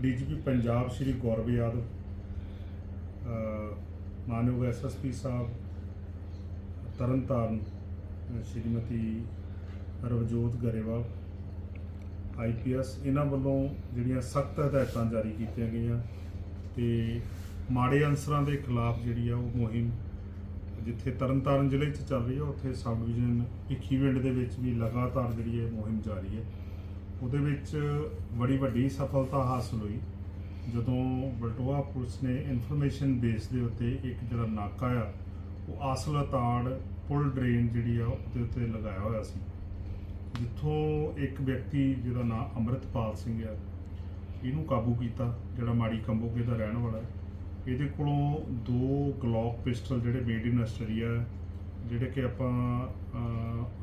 DGP Punjab Shri Gaurav Yadav ਅ, ਮਾਨਯੋਗ SSP ਸਾਹਿਬ ਤਰਨਤਾਰਨ ਸ਼੍ਰੀਮਤੀ ਰਵਜੋਤ ਗਰੇਵਾਲ ਆਈਪੀਐਸ ਇਹਨਾਂ ਵੱਲੋਂ ਜਿਹੜੀਆਂ ਸਖਤ ਹਦਾਇਤਾਂ ਜਾਰੀ ਕੀਤੀਆਂ ਗਈਆਂ ਤੇ ਮਾੜੇ ਅਨਸਰਾਂ ਦੇ ਖਿਲਾਫ ਜਿਹੜੀ ਆ ਉਹ ਮੁਹਿੰਮ ਜਿੱਥੇ ਤਰਨਤਾਰਨ ਜ਼ਿਲ੍ਹੇ 'ਚ ਚੱਲ ਰਹੀ ਹੈ ਉੱਥੇ ਸਬ ਡਿਵੀਜ਼ਨ ਭਿੱਖੀਵਿੰਡ ਦੇ ਵਿੱਚ ਵੀ ਲਗਾਤਾਰ ਜਿਹੜੀ ਹੈ ਮੁਹਿੰਮ ਜਾਰੀ ਹੈ। ਉਹਦੇ ਵਿੱਚ ਬੜੀ ਵੱਡੀ ਸਫਲਤਾ ਹਾਸਲ ਹੋਈ। ਜਦੋਂ ਬਲਟੋਆ ਪੁਲਿਸ ਨੇ ਇਨਫੋਰਮੇਸ਼ਨ ਬੇਸ ਦੇ ਉੱਤੇ ਇੱਕ ਜਿਹੜਾ ਨਾਕਾ ਆ, ਉਹ ਆਸਲ ਤਾੜ ਪੁਲ ਡਰੇਨ ਜਿਹੜੀ ਆ ਉਹਦੇ ਉੱਤੇ ਲਗਾਇਆ ਹੋਇਆ ਸੀ। ਜਿੱਥੋਂ ਇੱਕ ਵਿਅਕਤੀ ਜਿਹਦਾ ਨਾਮ ਅੰਮ੍ਰਿਤਪਾਲ ਸਿੰਘ ਆ, ਇਹਨੂੰ ਕਾਬੂ ਕੀਤਾ, ਜਿਹੜਾ ਮਾੜੀ ਕੰਬੋਗੇ ਦਾ ਰਹਿਣ ਵਾਲਾ। ਇਹਦੇ ਕੋਲੋਂ ਦੋ ਗਲੌਕ ਪਿਸਟਲ ਜਿਹੜੇ ਮੇਡ ਇਨ ਆਸਟ੍ਰੇਲੀਆ ਜਿਹੜੇ ਕਿ ਆਪਾਂ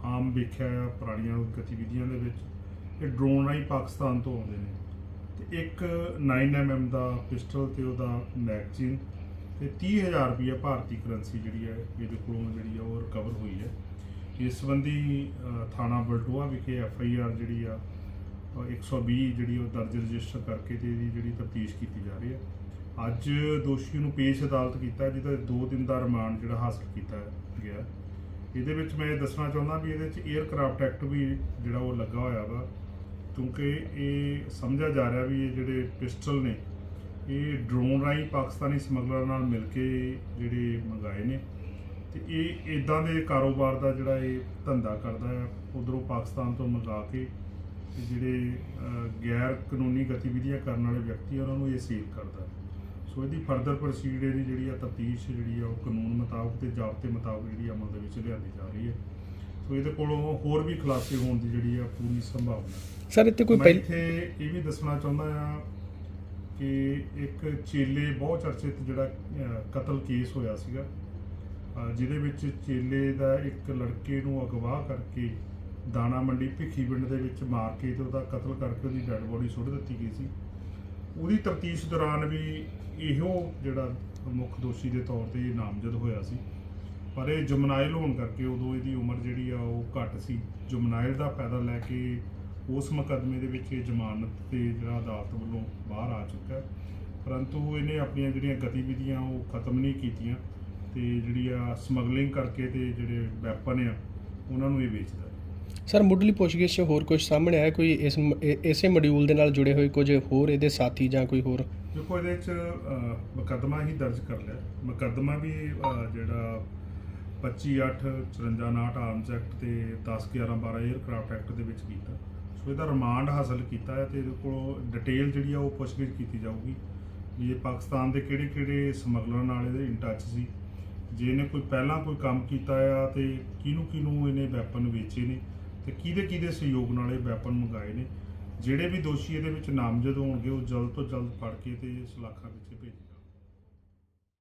ਆਮ ਵੇਖਿਆ ਆ ਪੁਰਾਣੀਆਂ ਗਤੀਵਿਧੀਆਂ ਦੇ ਵਿੱਚ। ਇਹ ਡਰੋਨ ਰਾਹੀਂ ਪਾਕਿਸਤਾਨ ਤੋਂ ਆਉਂਦੇ ਨੇ। ਤੇ ਇੱਕ 9mm ਦਾ ਪਿਸਟਲ ਤੇ ਉਹਦਾ ਮੈਗਜ਼ੀਨ ਤੇ 30000 ਰੁਪਏ ਭਾਰਤੀ ਕਰੰਸੀ ਜਿਹੜੀ ਹੈ ਇਹਦੇ ਕੋਲੋਂ ਜਿਹੜੀ ਆ ਉਹ ਰਿਕਵਰ ਹੋਈ ਹੈ। ਇਸ ਸੰਬੰਧੀ ਥਾਣਾ ਬਲਟੋਆ ਵਿਖੇ ਐਫ ਆਈ ਆਰ ਜਿਹੜੀ ਆ ਅਹ, 120 ਜਿਹੜੀ ਉਹ ਦਰਜ ਰਜਿਸਟਰ ਕਰਕੇ ਤੇ ਇਹਦੀ ਜਿਹੜੀ ਤਫਤੀਸ਼ ਕੀਤੀ ਜਾ ਰਹੀ ਹੈ। ਅੱਜ ਦੋਸ਼ੀ ਨੂੰ ਪੇਸ਼ ਅਦਾਲਤ ਕੀਤਾ ਜਿਹਦਾ 2 ਦਿਨ ਦਾ ਰਿਮਾਂਡ ਜਿਹੜਾ ਹਾਸਲ ਕੀਤਾ ਗਿਆ। ਇਹਦੇ ਵਿੱਚ ਮੈਂ ਇਹ ਦੱਸਣਾ ਚਾਹੁੰਦਾ ਵੀ ਇਹਦੇ ਵਿੱਚ 에ਅਰਕ੍ਰਾਫਟ ਐਕਟ ਵੀ ਜਿਹੜਾ ਉਹ ਲੱਗਾ ਹੋਇਆ ਵਾ। ਕਿਉਂਕਿ ਇਹ ਸਮਝਿਆ ਜਾ ਰਿਹਾ ਵੀ ਇਹ ਜਿਹੜੇ ਪਿਸਟਲ ਨੇ ਇਹ ਡਰੋਨ ਰਾਹੀਂ ਪਾਕਿਸਤਾਨੀ ਸਮਗਲਰ ਨਾਲ ਮਿਲ ਕੇ ਜਿਹੜੇ ਮੰਗਾਏ ਨੇ। ਤੇ ਇਹ ਇਦਾਂ ਦੇ ਕਾਰੋਬਾਰ ਦਾ ਜਿਹੜਾ ਇਹ ਧੰਦਾ ਕਰਦਾ ਹੈ ਉਧਰੋਂ ਪਾਕਿਸਤਾਨ ਤੋਂ ਮੰਗਾ ਕੇ ਤੇ ਜਿਹੜੇ ਗੈਰ ਕਾਨੂੰਨੀ ਗਤੀਵਿਧੀਆਂ ਕਰਨ ਵਾਲੇ ਵਿਅਕਤੀ ਆ, ਉਹਨਾਂ ਨੂੰ ਇਹ ਸੀਲ ਕਰਦਾ ਸੋ ਇਹਦੀ ਫਰਦਰ ਪ੍ਰੋਸੀਜਰ ਦੀ ਜਿਹੜੀ ਆ ਤਫਤੀਸ਼ ਜਿਹੜੀ ਆ ਉਹ ਕਾਨੂੰਨ ਮੁਤਾਬਕ ਤੇ ਜ਼ਾਬਤੇ ਮੁਤਾਬਕ ਜਿਹੜੀ ਅਮਲ ਦੇ ਵਿੱਚ ਲਿਆਂਦੀ ਜਾ ਰਹੀ ਹੈ। ਸੋ ਇਹਦੇ ਕੋਲੋਂ ਹੋਰ ਵੀ ਖੁਲਾਸੇ ਹੋਣ ਦੀ ਜਿਹੜੀ ਆ ਪੂਰੀ ਸੰਭਾਵਨਾ। ਹੈ ਸਰ ਇੱਥੇ ਕੋਈ ਮੈਂ ਪਹਿਲ ਇੱਥੇ ਇਹ ਵੀ ਦੱਸਣਾ ਚਾਹੁੰਦਾ ਆ ਕਿ ਇੱਕ ਚੇਲੇ ਬਹੁਤ ਚਰਚਿਤ ਜਿਹੜਾ ਅਹ, ਕਤਲ ਕੇਸ ਹੋਇਆ ਸੀਗਾ। ਅਹ, ਜਿਹਦੇ ਵਿੱਚ ਚੇਲੇ ਦਾ ਇੱਕ ਲੜਕੇ ਨੂੰ ਅਗਵਾ ਕਰਕੇ ਦਾਣਾ ਮੰਡੀ ਭਿੱਖੀਵਿੰਡ ਦੇ ਵਿੱਚ ਮਾਰ ਕੇ ਤੇ ਉਹਦਾ ਕਤਲ ਕਰਕੇ ਉਹਦੀ ਡੈੱਡ ਬੋਡੀ ਸੁੱਟ ਦਿੱਤੀ ਗਈ ਸੀ। ਉਹਦੀ ਤਫਤੀਸ਼ ਦੌਰਾਨ ਵੀ ਇਹੋ ਜਿਹੜਾ ਮੁੱਖ ਦੋਸ਼ੀ ਦੇ ਤੌਰ ਤੇ ਨਾਮਜ਼ਦ ਹੋਇਆ ਸੀ। ਪਰ ਇਹ ਜੁਮਨਾਇਲ ਹੋਣ ਕਰਕੇ ਉਦੋਂ ਇਹਦੀ ਉਮਰ ਜਿਹੜੀ ਆ ਉਹ ਘੱਟ ਸੀ। ਜੁਮਨਾਇਲ ਦਾ ਫਾਇਦਾ ਲੈ ਕੇ ਉਸ ਮੁਕੱਦਮੇ ਦੇ ਵਿੱਚ ਇਹ ਜ਼ਮਾਨਤ ਤੇ ਜਿਹੜਾ ਅਦਾਲਤ ਵੱਲੋਂ ਬਾਹਰ ਆ ਚੁੱਕਾ ਪਰੰਤੂ ਇਹਨੇ ਆਪਣੀਆਂ ਜਿਹੜੀਆਂ ਗਤੀਵਿਧੀਆਂ ਉਹ ਖਤਮ ਨਹੀਂ ਕੀਤੀਆਂ ਤੇ ਜਿਹੜੀ ਆ ਸਮਗਲਿੰਗ ਕਰਕੇ ਤੇ ਜਿਹੜੇ ਵੈਪਨ ਆ ਉਹਨਾਂ ਨੂੰ ਇਹ ਵੇਚਦਾ ਸਰ ਮੁੱਢਲੀ ਪੁੱਛਗਿੱਛ 'ਚ ਹੋਰ ਕੁਝ ਸਾਹਮਣੇ ਆਇਆ? ਕੋਈ ਇਸ ਇਸੇ ਮੋਡਿਊਲ ਦੇ ਨਾਲ ਜੁੜੇ ਹੋਏ ਕੁਝ ਹੋਰ ਇਹਦੇ ਸਾਥੀ ਜਾਂ ਕੋਈ ਹੋਰ? ਦੇਖੋ ਇਹਦੇ ਚ ਮੁਕੱਦਮਾ ਹੀ ਦਰਜ ਕਰ ਲਿਆ। ਮੁਕੱਦਮਾ ਵੀ ਜਿਹੜਾ 25 8 54 59 ਆਰਮਸ ਐਕਟ ਤੇ 10 11 12 에ਅਰਕ੍ਰਾਫਟ ਐਕਟ ਦੇ ਵਿੱਚ ਕੀਤਾ। ਸੋ ਇਹਦਾ ਰਿਮਾਂਡ ਹਾਸਲ ਕੀਤਾ ਹੈ ਤੇ ਇਹਦੇ ਕੋਲ ਡਿਟੇਲ ਜਿਹੜੀ ਆ ਉਹ ਪੁੱਛਗਿੱਛ ਕੀਤੀ ਜਾਊਗੀ ਵੀ ਇਹ ਪਾਕਿਸਤਾਨ ਦੇ ਕਿਹੜੇ ਕਿਹੜੇ ਸਮਗਲਰ ਨਾਲ ਇਹਦੇ ਇਨ ਟੱਚ ਸੀ, ਜੇ ਇਹਨੇ ਕੋਈ ਪਹਿਲਾਂ ਕੋਈ ਕੰਮ ਕੀਤਾ ਆ ਤੇ ਕਿਹਨੂੰ ਕਿਹਨੂੰ ਇਹਨੇ ਵੈਪਨ ਵੇਚੇ ਨੇ ਤੇ ਕਿਹਦੇ ਕਿਹਦੇ ਸਹਿਯੋਗ ਨਾਲ ਇਹ ਵੈਪਨ ਮੰਗਾਏ ਨੇ, ਜਿਹੜੇ ਵੀ ਦੋਸ਼ੀ ਇਹਦੇ ਵਿੱਚ ਨਾਮਜ਼ਦ ਹੋਣਗੇ ਉਹ ਜਲਦ ਤੋਂ ਜਲਦ ਫੜ ਕੇ ਤੇ ਸਲਾਖਾਂ ਵਿੱਚ